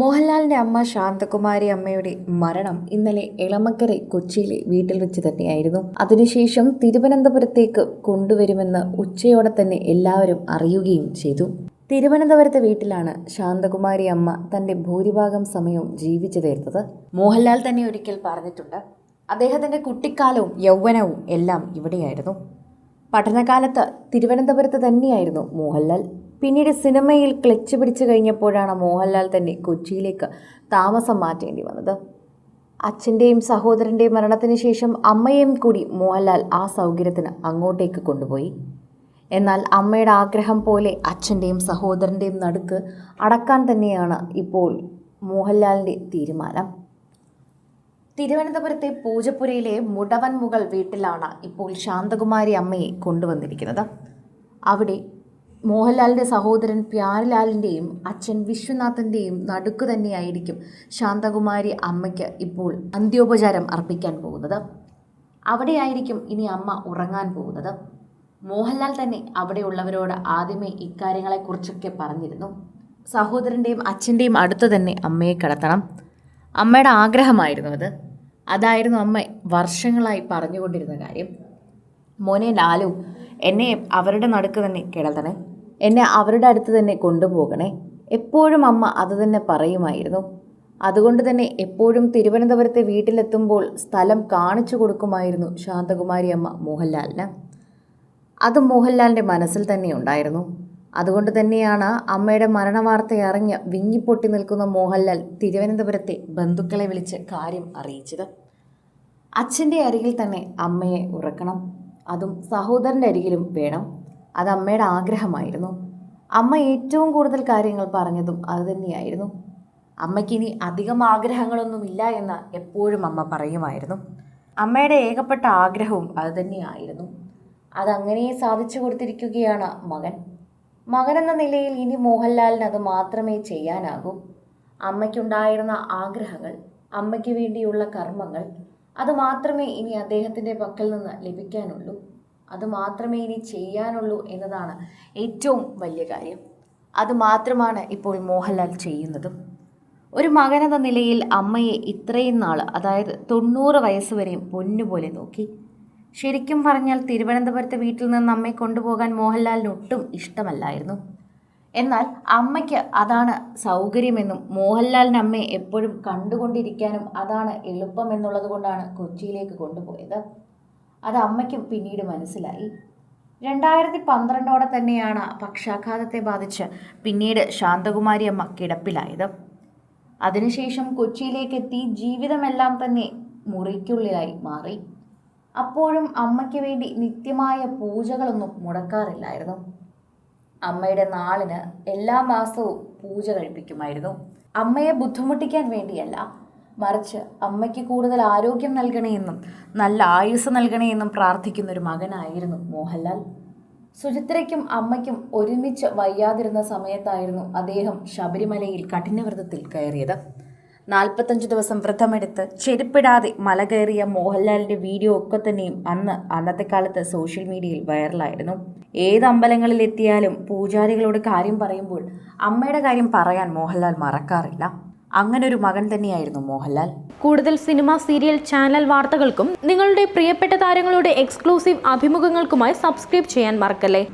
മോഹൻലാലിന്റെ അമ്മ ശാന്തകുമാരി അമ്മയുടെ മരണം ഇന്നലെ എളമക്കരെ കൊച്ചിയിലെ വീട്ടിൽ വെച്ച് തന്നെയായിരുന്നു. അതിനുശേഷം തിരുവനന്തപുരത്തേക്ക് കൊണ്ടുവരുമെന്ന് ഉച്ചയോടെ തന്നെ എല്ലാവരും അറിയുകയും ചെയ്തു. തിരുവനന്തപുരത്തെ വീട്ടിലാണ് ശാന്തകുമാരി അമ്മ തന്റെ ഭൂരിഭാഗം സമയവും ജീവിച്ചു തീർത്തത് മോഹൻലാൽ തന്നെ ഒരിക്കൽ പറഞ്ഞിട്ടുണ്ട്. അദ്ദേഹത്തിന്റെ കുട്ടിക്കാലവും യൗവനവും എല്ലാം ഇവിടെയായിരുന്നു. പഠനകാലത്ത് തിരുവനന്തപുരത്ത് തന്നെയായിരുന്നു മോഹൻലാൽ. പിന്നീട് സിനിമയിൽ ക്ലച്ച് പിടിച്ചു കഴിഞ്ഞപ്പോഴാണ് മോഹൻലാൽ തന്നെ കൊച്ചിയിലേക്ക് താമസം മാറ്റേണ്ടി വന്നത്. അച്ഛന്റെയും സഹോദരന്റെയും മരണത്തിന് ശേഷം അമ്മയെയും കൂടി മോഹൻലാൽ ആ സൗകര്യത്തിന് അങ്ങോട്ടേക്ക് കൊണ്ടുപോയി. എന്നാൽ അമ്മയുടെ ആഗ്രഹം പോലെ അച്ഛന്റെയും സഹോദരന്റെയും നടുക്ക് അടക്കാൻ തന്നെയാണ് ഇപ്പോൾ മോഹൻലാലിന്റെ തീരുമാനം. തിരുവനന്തപുരത്തെ പൂജപ്പുരയിലെ മുടവൻ മുകൾ വീട്ടിലാണ് ഇപ്പോൾ ശാന്തകുമാരി അമ്മയെ കൊണ്ടുവന്നിരിക്കുന്നത്. അവിടെ മോഹൻലാലിന്റെ സഹോദരൻ പ്യാരിലാലിന്റെയും അച്ഛൻ വിശ്വനാഥന്റെയും നടുക്ക് തന്നെയായിരിക്കും ശാന്തകുമാരി അമ്മയ്ക്ക് ഇപ്പോൾ അന്ത്യോപചാരം അർപ്പിക്കാൻ പോകുന്നത്. അവിടെയായിരിക്കും ഇനി അമ്മ ഉറങ്ങാൻ പോകുന്നത്. മോഹൻലാൽ തന്നെ അവിടെയുള്ളവരോട് ആദ്യമേ ഇക്കാര്യങ്ങളെക്കുറിച്ചൊക്കെ പറഞ്ഞിരുന്നു. സഹോദരന്റെയും അച്ഛന്റെയും അടുത്ത് തന്നെ അമ്മയെ കിടത്തണം. അമ്മയുടെ ആഗ്രഹമായിരുന്നു അത്. അതായിരുന്നു അമ്മ വർഷങ്ങളായി പറഞ്ഞുകൊണ്ടിരുന്ന കാര്യം. മോനെ ലാലു എന്നെ അവരുടെ നടുക്ക് തന്നെ കിടത്തണേ എന്നെ അവരുടെ അടുത്ത് തന്നെ കൊണ്ടുപോകണേ. എപ്പോഴും അമ്മ അത് തന്നെ പറയുമായിരുന്നു. അതുകൊണ്ട് തന്നെ എപ്പോഴും തിരുവനന്തപുരത്തെ വീട്ടിലെത്തുമ്പോൾ സ്ഥലം കാണിച്ചു കൊടുക്കുമായിരുന്നു ശാന്തകുമാരി അമ്മ മോഹൻലാലിന്. അത് മോഹൻലാലിന്റെ മനസ്സിൽ തന്നെ ഉണ്ടായിരുന്നു. അതുകൊണ്ട് തന്നെയാണ് അമ്മയുടെ മരണവാർത്ത അറിഞ്ഞ് വിങ്ങിപ്പൊട്ടി നിൽക്കുന്ന മോഹൻലാൽ തിരുവനന്തപുരത്തെ ബന്ധുക്കളെ വിളിച്ച് കാര്യം അറിയിച്ചത്. അച്ഛന്റെ അരികിൽ തന്നെ അമ്മയെ ഉറക്കണം. അതും സഹോദരന്റെ അരികിലും വേണം. അത് അമ്മയുടെ ആഗ്രഹമായിരുന്നു. അമ്മ ഏറ്റവും കൂടുതൽ കാര്യങ്ങൾ പറഞ്ഞതും അതുതന്നെയായിരുന്നു അമ്മയ്ക്കിനി അധികം ആഗ്രഹങ്ങളൊന്നുമില്ല എന്ന് എപ്പോഴും അമ്മ പറയുമായിരുന്നു. അമ്മയുടെ ഏകപ്പെട്ട ആഗ്രഹവും അത് അതുതന്നെയായിരുന്നു അതങ്ങനെ സാധിച്ചു കൊടുത്തിരിക്കുകയാണ് മകൻ. മകൻ എന്ന നിലയിൽ ഇനി മോഹൻലാലിന് അത് മാത്രമേ ചെയ്യാനാകൂ. അമ്മയ്ക്കുണ്ടായിരുന്ന ആഗ്രഹങ്ങൾ അമ്മയ്ക്ക് വേണ്ടിയുള്ള കർമ്മങ്ങൾ അത് മാത്രമേ ഇനി അദ്ദേഹത്തിന്റെ പക്കൽ നിന്ന് ലഭിക്കാനുള്ളൂ. അത് മാത്രമേ ഇനി ചെയ്യാനുള്ളൂ എന്നതാണ് ഏറ്റവും വലിയ കാര്യം. അത് മാത്രമാണ് ഇപ്പോൾ മോഹൻലാൽ ചെയ്യുന്നതും. ഒരു മകനെന്ന നിലയിൽ അമ്മയെ ഇത്രയും നാൾ അതായത് തൊണ്ണൂറ് വയസ്സ് വരെയും പൊന്നുപോലെ നോക്കി. ശരിക്കും പറഞ്ഞാൽ തിരുവനന്തപുരത്തെ വീട്ടിൽ നിന്ന് അമ്മയെ കൊണ്ടുപോകാൻ മോഹൻലാലിന് ഒട്ടും ഇഷ്ടമല്ലായിരുന്നു. എന്നാൽ അമ്മയ്ക്ക് അതാണ് സൗകര്യമെന്നും മോഹൻലാലിന് അമ്മയെ എപ്പോഴും കണ്ടുകൊണ്ടിരിക്കാനും അതാണ് എളുപ്പമെന്നുള്ളത് കൊണ്ടാണ് കൊച്ചിയിലേക്ക് കൊണ്ടുപോയത്. അത് അമ്മയ്ക്കും പിന്നീട് മനസ്സിലായി. രണ്ടായിരത്തി പന്ത്രണ്ടോടെ തന്നെയാണ് പക്ഷാഘാതത്തെ ബാധിച്ച് പിന്നീട് ശാന്തകുമാരി അമ്മ കിടപ്പിലായത്. അതിനുശേഷം കൊച്ചിയിലേക്ക് എത്തി ജീവിതമെല്ലാം തന്നെ മുറിക്കുള്ളിലായി മാറി. അപ്പോഴും അമ്മയ്ക്ക് വേണ്ടി നിത്യമായ പൂജകളൊന്നും മുടക്കാറില്ലായിരുന്നു. അമ്മയുടെ നാളിന് എല്ലാ മാസവും പൂജ കഴിപ്പിക്കുമായിരുന്നു. അമ്മയെ ബുദ്ധിമുട്ടിക്കാൻ വേണ്ടിയല്ല മറിച്ച് അമ്മയ്ക്ക് കൂടുതൽ ആരോഗ്യം നൽകണേയെന്നും നല്ല ആയുസ് നൽകണേയെന്നും പ്രാർത്ഥിക്കുന്ന ഒരു മകനായിരുന്നു മോഹൻലാൽ. സുചിത്രയ്ക്കും അമ്മയ്ക്കും ഒരുമിച്ച് വയ്യാതിരുന്ന സമയത്തായിരുന്നു അദ്ദേഹം ശബരിമലയിൽ കഠിനവ്രതത്തിൽ കയറിയത്. നാൽപ്പത്തഞ്ച് ദിവസം വ്രതമെടുത്ത് ചെരുപ്പിടാതെ മല കയറിയ മോഹൻലാലിന്റെ വീഡിയോ ഒക്കെ തന്നെയും അന്ന് അന്നത്തെ കാലത്ത് സോഷ്യൽ മീഡിയയിൽ വൈറലായിരുന്നു. ഏത് അമ്പലങ്ങളിൽ എത്തിയാലും പൂജാരികളോട് കാര്യം പറയുമ്പോൾ അമ്മയുടെ കാര്യം പറയാൻ മോഹൻലാൽ മറക്കാറില്ല. അങ്ങനെ ഒരു മകൻ തന്നെയായിരുന്നു മോഹൻലാൽ. കൂടുതൽ സിനിമ സീരിയൽ ചാനൽ വാർത്തകൾക്കും നിങ്ങളുടെ പ്രിയപ്പെട്ട താരങ്ങളുടെ എക്സ്ക്ലൂസീവ് അഭിമുഖങ്ങൾക്കുമായി സബ്സ്ക്രൈബ് ചെയ്യാൻ മറക്കല്ലേ?